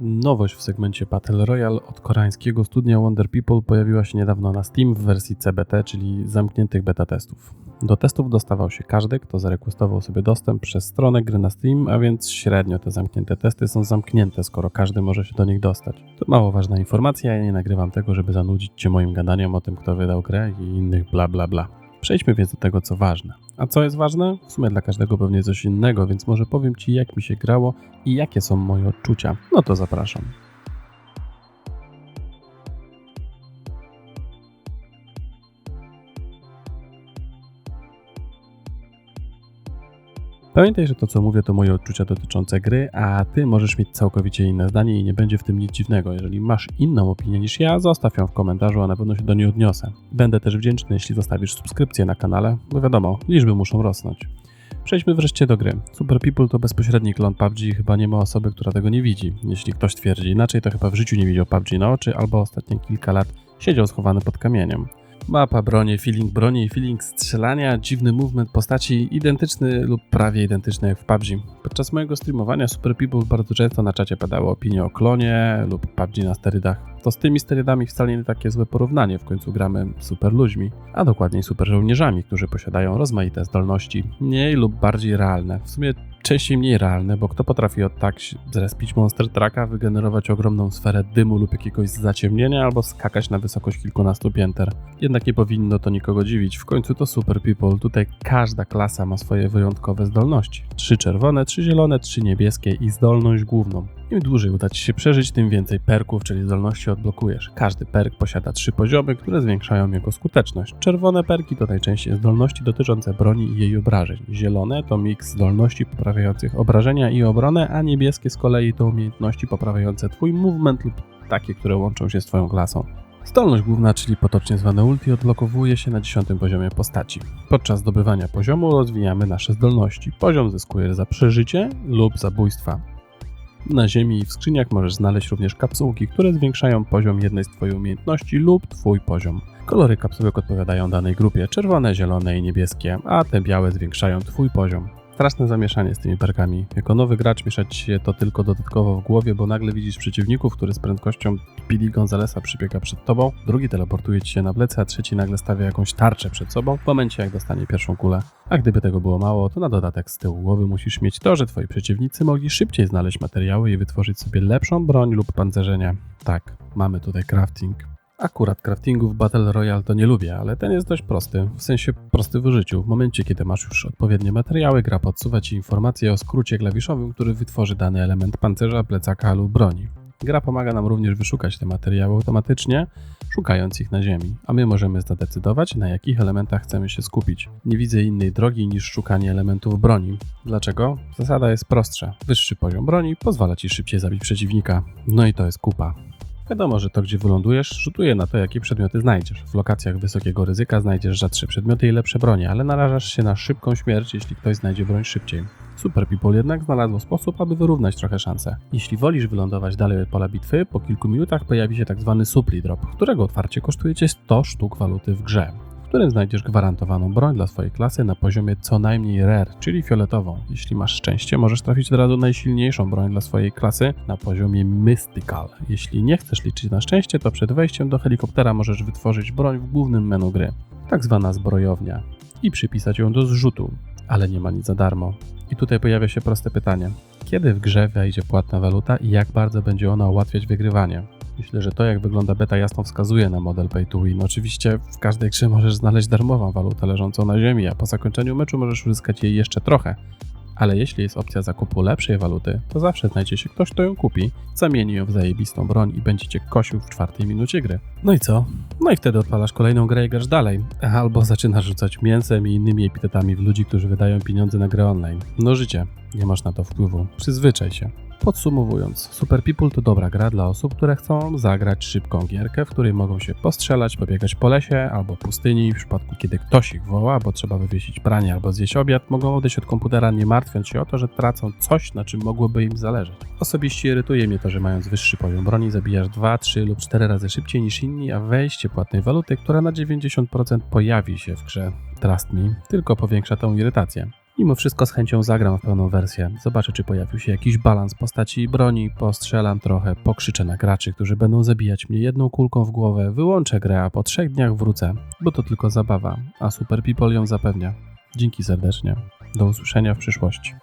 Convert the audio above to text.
Nowość w segmencie Battle Royale od koreańskiego studia Wonder People pojawiła się niedawno na Steam w wersji CBT, czyli zamkniętych beta testów. Do testów dostawał się każdy, kto zarejestrował sobie dostęp przez stronę gry na Steam, a więc średnio te zamknięte testy są zamknięte, skoro każdy może się do nich dostać. To mało ważna informacja, ja nie nagrywam tego, żeby zanudzić Cię moim gadaniem o tym, kto wydał grę i innych bla bla bla. Przejdźmy więc do tego, co ważne. A co jest ważne? W sumie dla każdego pewnie coś innego, więc może powiem Ci, jak mi się grało i jakie są moje odczucia. No to zapraszam. Pamiętaj, że to co mówię to moje odczucia dotyczące gry, a ty możesz mieć całkowicie inne zdanie i nie będzie w tym nic dziwnego. Jeżeli masz inną opinię niż ja, zostaw ją w komentarzu, a na pewno się do niej odniosę. Będę też wdzięczny, jeśli zostawisz subskrypcję na kanale, bo wiadomo, liczby muszą rosnąć. Przejdźmy wreszcie do gry. Super People to bezpośredni klon PUBG i chyba nie ma osoby, która tego nie widzi. Jeśli ktoś twierdzi inaczej, to chyba w życiu nie widział PUBG na oczy albo ostatnie kilka lat siedział schowany pod kamieniem. Mapa, bronie, feeling broni feeling strzelania, dziwny movement postaci, identyczny lub prawie identyczny jak w PUBG. Podczas mojego streamowania Super People bardzo często na czacie padały opinie o klonie lub PUBG na sterydach. To z tymi sterydami wcale nie takie złe porównanie, w końcu gramy super ludźmi, a dokładniej super żołnierzami, którzy posiadają rozmaite zdolności, mniej lub bardziej realne. W sumie częściej mniej realne, bo kto potrafi od tak zrespić Monster Trucka, wygenerować ogromną sferę dymu lub jakiegoś zaciemnienia, albo skakać na wysokość kilkunastu pięter. Jednak nie powinno to nikogo dziwić, w końcu to Super People, tutaj każda klasa ma swoje wyjątkowe zdolności. Trzy czerwone, trzy zielone, trzy niebieskie i zdolność główną. Im dłużej uda Ci się przeżyć, tym więcej perków, czyli zdolności odblokujesz. Każdy perk posiada trzy poziomy, które zwiększają jego skuteczność. Czerwone perki to najczęściej zdolności dotyczące broni i jej obrażeń. Zielone to miks zdolności poprawiających obrażenia i obronę, a niebieskie z kolei to umiejętności poprawiające Twój movement lub takie, które łączą się z Twoją klasą. Zdolność główna, czyli potocznie zwane ulti, odblokowuje się na 10 poziomie postaci. Podczas zdobywania poziomu rozwijamy nasze zdolności. Poziom zyskuje za przeżycie lub zabójstwa. Na ziemi i w skrzyniach możesz znaleźć również kapsułki, które zwiększają poziom jednej z Twojej umiejętności lub Twój poziom. Kolory kapsułek odpowiadają danej grupie czerwone, zielone i niebieskie, a te białe zwiększają Twój poziom. Straszne zamieszanie z tymi perkami. Jako nowy gracz mieszać się to tylko dodatkowo w głowie, bo nagle widzisz przeciwników, który z prędkością Speedy Gonzalesa przybiega przed tobą, drugi teleportuje ci się na plecy, a trzeci nagle stawia jakąś tarczę przed sobą w momencie jak dostanie pierwszą kulę. A gdyby tego było mało, to na dodatek z tyłu głowy musisz mieć to, że twoi przeciwnicy mogli szybciej znaleźć materiały i wytworzyć sobie lepszą broń lub pancerzenie. Tak, mamy tutaj crafting. Akurat craftingu w Battle Royale to nie lubię, ale ten jest dość prosty, w sensie prosty w użyciu. W momencie, kiedy masz już odpowiednie materiały, gra podsuwa Ci informacje o skrócie klawiszowym, który wytworzy dany element pancerza, plecaka lub broni. Gra pomaga nam również wyszukać te materiały automatycznie, szukając ich na ziemi, a my możemy zadecydować, na jakich elementach chcemy się skupić. Nie widzę innej drogi niż szukanie elementów broni. Dlaczego? Zasada jest prostsza. Wyższy poziom broni pozwala Ci szybciej zabić przeciwnika. No i to jest kupa. Wiadomo, że to, gdzie wylądujesz, rzutuje na to, jakie przedmioty znajdziesz. W lokacjach wysokiego ryzyka znajdziesz rzadsze przedmioty i lepsze bronie, ale narażasz się na szybką śmierć, jeśli ktoś znajdzie broń szybciej. Super People jednak znalazło sposób, aby wyrównać trochę szanse. Jeśli wolisz wylądować dalej od pola bitwy, po kilku minutach pojawi się tzw. Tak supply drop, którego otwarcie kosztuje cię 100 sztuk waluty w grze którym znajdziesz gwarantowaną broń dla swojej klasy na poziomie co najmniej rare, czyli fioletową. Jeśli masz szczęście, możesz trafić od razu najsilniejszą broń dla swojej klasy na poziomie mystical. Jeśli nie chcesz liczyć na szczęście, to przed wejściem do helikoptera możesz wytworzyć broń w głównym menu gry, tak zwana zbrojownia, i przypisać ją do zrzutu, ale nie ma nic za darmo. I tutaj pojawia się proste pytanie. Kiedy w grze wejdzie płatna waluta i jak bardzo będzie ona ułatwiać wygrywanie? Myślę, że to jak wygląda beta jasno wskazuje na model pay to win. Oczywiście w każdej grze możesz znaleźć darmową walutę leżącą na ziemi, a po zakończeniu meczu możesz uzyskać jej jeszcze trochę. Ale jeśli jest opcja zakupu lepszej waluty, to zawsze znajdzie się ktoś, kto ją kupi, zamieni ją w zajebistą broń i będzie cię kosił w czwartej minucie gry. No i co? No i wtedy odpalasz kolejną grę i grasz dalej. Albo zaczynasz rzucać mięsem i innymi epitetami w ludzi, którzy wydają pieniądze na grę online. No życie, nie masz na to wpływu. Przyzwyczaj się. Podsumowując, Super People to dobra gra dla osób, które chcą zagrać szybką gierkę, w której mogą się postrzelać, pobiegać po lesie albo pustyni. W przypadku, kiedy ktoś ich woła, bo trzeba wywiesić pranie albo zjeść obiad, mogą odejść od komputera nie martwiąc się o to, że tracą coś, na czym mogłoby im zależeć. Osobiście irytuje mnie to, że mając wyższy poziom broni zabijasz 2, 3 lub 4 razy szybciej niż inni, a wejście płatnej waluty, która na 90% pojawi się w grze Trust Me, tylko powiększa tą irytację. Mimo wszystko z chęcią zagram w pełną wersję. Zobaczę, czy pojawił się jakiś balans postaci i broni, postrzelam trochę, pokrzyczę na graczy, którzy będą zabijać mnie jedną kulką w głowę, wyłączę grę, a po trzech dniach wrócę, bo to tylko zabawa, a Super People ją zapewnia. Dzięki serdecznie. Do usłyszenia w przyszłości.